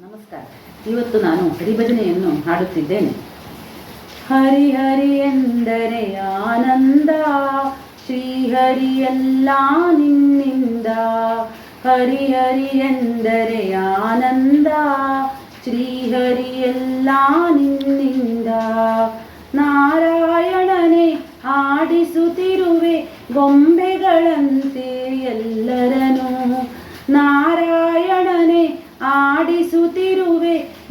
ನಮಸ್ಕಾರ. ಇವತ್ತು ನಾನು ಹರಿಭಜನೆಯನ್ನು ಹಾಡುತ್ತಿದ್ದೇನೆ. ಹರಿಹರಿ ಹರಿ ಎಂದರೆ ಆನಂದ ಶ್ರೀಹರಿ ಎಲ್ಲ ನಿನ್ನಿಂದ. ಹರಿಹರಿ ಹರಿ ಎಂದರೆ ಆನಂದ ಶ್ರೀಹರಿ ಎಲ್ಲ ನಿನ್ನಿಂದ. ನಾರಾಯಣನೇ ಹಾಡಿಸುತ್ತಿರುವೆ ಗೊಂಬೆಗಳಂತೆ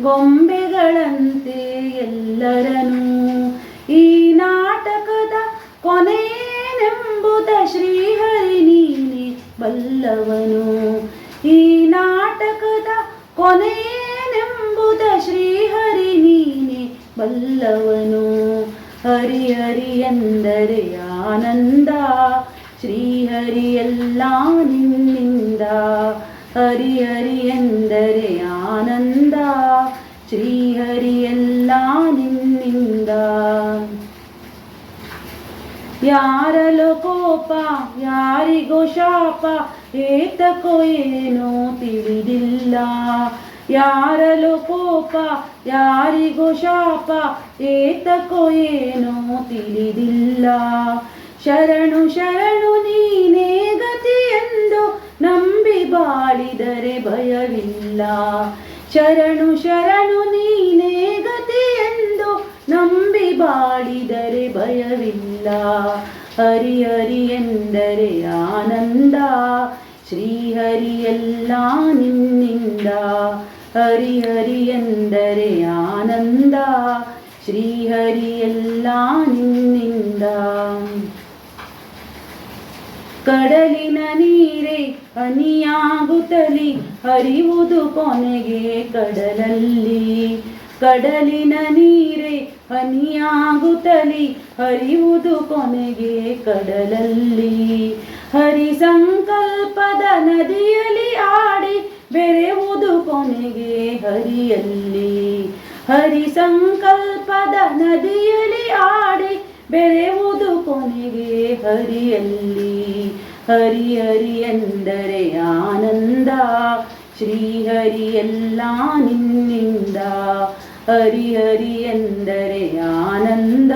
ಆಡಿಸುತ್ತಿರುವೆ ಗೊಂಬೆಗಳಂತೆ ಎಲ್ಲರನು ಈ ನಾಟಕದ ಕೊನೆನೆಂಬುದ ಶ್ರೀಹರಿ ನೀನೆ ಬಲ್ಲವನು. ಈ ನಾಟಕದ ಕೊನೆನೆಂಬುದ ಶ್ರೀಹರಿ ನೀನೆ ಬಲ್ಲವನು. ಹರಿ ಹರಿ ಎಂದರೆ ಆನಂದ ಶ್ರೀಹರಿ ಎಲ್ಲ ನಿನ್ನಿಂದ. ಹರಿ ಹರಿ ಎಂದರೆ ಆನಂದ. ಶ್ರೀಹರಿ ಎಲ್ಲ ನಿನ್ನಿಂದ. ಯಾರಲೋ ಕೋಪ ಯಾರಿಗೋ ಶಾಪ ಏತಕೋ ಏನೋ ತಿಳಿದಿಲ್ಲ. ಯಾರಲೋ ಕೋಪ ಯಾರಿಗೋ ಶಾಪ ಏತಕೋ ಏನೋ ತಿಳಿದಿಲ್ಲ. ಶರಣು ಶರಣು ಬಾಳಿದರೆ ಭಯವಿಲ್ಲ. ಶರಣು ಶರಣು, ನೀನೇ ಗತಿ ಎಂದು ನಂಬಿ ಬಾಳಿದರೆ ಭಯವಿಲ್ಲ. ಹರಿ ಹರಿ ಎಂದರೆ ಆನಂದ. ಶ್ರೀಹರಿ ಎಲ್ಲ ನಿನ್ನಿಂದ. ಹರಿ ಹರಿ ಎಂದರೆ ಆನಂದ. ಶ್ರೀಹರಿ ಎಲ್ಲ ನಿನ್ನಿಂದ. ಕಡಲಿನ ನೀರೇ ಹನಿಯಾಗುತ್ತಲಿ, ಹರಿಯುವುದು ಕೊನೆಗೆ ಕಡಲಲ್ಲಿ. ಕಡಲಿನ ನೀರೇ ಹನಿಯಾಗುತ್ತಲಿ, ಹರಿಯುವುದು ಕೊನೆಗೆ ಕಡಲಲ್ಲಿ. ಹರಿ ಸಂಕಲ್ಪದ ನದಿಯಲ್ಲಿ ಆಡಿ ಬೆರೆಯುವುದು ಕೊನೆಗೆ ಹರಿಯಲ್ಲಿ. ಹರಿ ಸಂಕಲ್ಪದ ನದಿಯಲ್ಲಿ ಆಡಿ ಬೆರೆಯುವುದು ಕೊನೆಗೆ ಹರಿಯಲ್ಲಿ. ಹರಿ ಹರಿ ಎಂದರೆ ಆನಂದ. ಶ್ರೀಹರಿ ಎಲ್ಲ ನಿನ್ನಿಂದ. ಹರಿ ಹರಿ ಎಂದರೆ ಆನಂದ.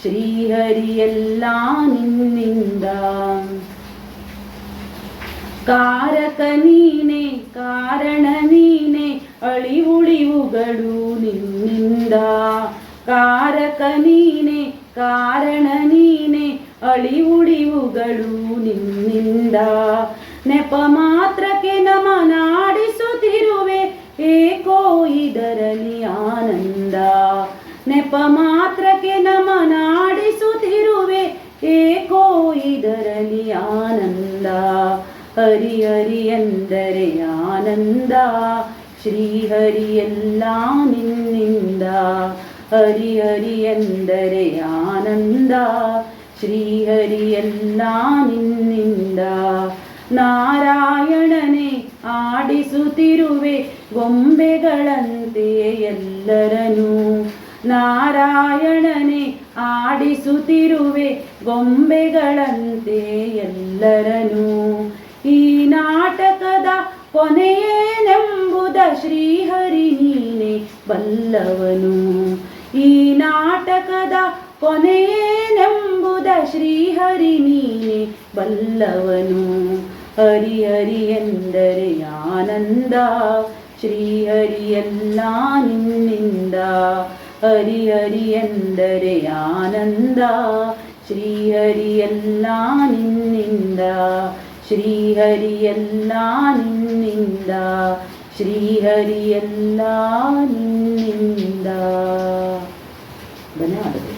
ಶ್ರೀಹರಿ ಎಲ್ಲ ನಿನ್ನಿಂದ. ಕಾರಕ ನೀನೆ, ಕಾರಣ ನೀನೆ ಅಳಿವುಳಿವುಗಳು ನಿನ್ನಿಂದ. ಕಾರಕ ನೀನೆ, ಕಾರಣ ನೀನೆ ಅಳಿವುಳಿವುಗಳು ನಿನ್ನಿಂದ. ನೆಪ ಮಾತ್ರಕ್ಕೆ ನಮನಾಡಿಸುತ್ತಿರುವೆ ಏಕೋ ಇದರಲ್ಲಿ ಆನಂದ. ನೆಪ ಮಾತ್ರಕ್ಕೆ ನಮನಾಡಿಸುತ್ತಿರುವೆ ಏಕೋ ಇದರಲ್ಲಿ ಆನಂದ. ಹರಿ ಹರಿ ಎಂದರೆ ಆನಂದ. ಶ್ರೀಹರಿ ಎಲ್ಲ ನಿನ್ನಿಂದ. ಹರಿ ಹರಿ ಎಂದರೆ ಆನಂದ. ಶ್ರೀಹರಿ ಎಲ್ಲ ನಿನ್ನಿಂದ ನಾರಾಯಣನೇ ಆಡಿಸುತ್ತಿರುವೆ ಗೊಂಬೆಗಳಂತೆ ಎಲ್ಲರನು ನಾರಾಯಣನೇ ಆಡಿಸುತ್ತಿರುವೆ ಗೊಂಬೆಗಳಂತೆ ಎಲ್ಲರನು ಈ ನಾಟಕದ ಕೊನೆಯೇನೆಂಬುದ ಶ್ರೀಹರಿ ನೀನೆ ಬಲ್ಲವನು. ಈ ನಾಟಕದ ಕೊನೆಯೇನೆಂಬುದ ಶ್ರೀಹರಿ ನೀನೆ ಬಲ್ಲವನು. ಹರಿ ಹರಿ ಎಂದರೆ ಆನಂದ. ಶ್ರೀಹರಿ ಎಲ್ಲ ನಿನ್ನಿಂದ. ಹರಿ ಹರಿ ಎಂದರೆ ಆನಂದ. ಶ್ರೀಹರಿ ಎಲ್ಲ ನಿನ್ನಿಂದ. ಶ್ರೀಹರಿ ಎಲ್ಲ ನಿನ್ನಿಂದ. ಶ್ರೀಹರಿ ಎಲ್ಲ ನಿನ್ನಿಂದ. ಧನ್ಯವಾದ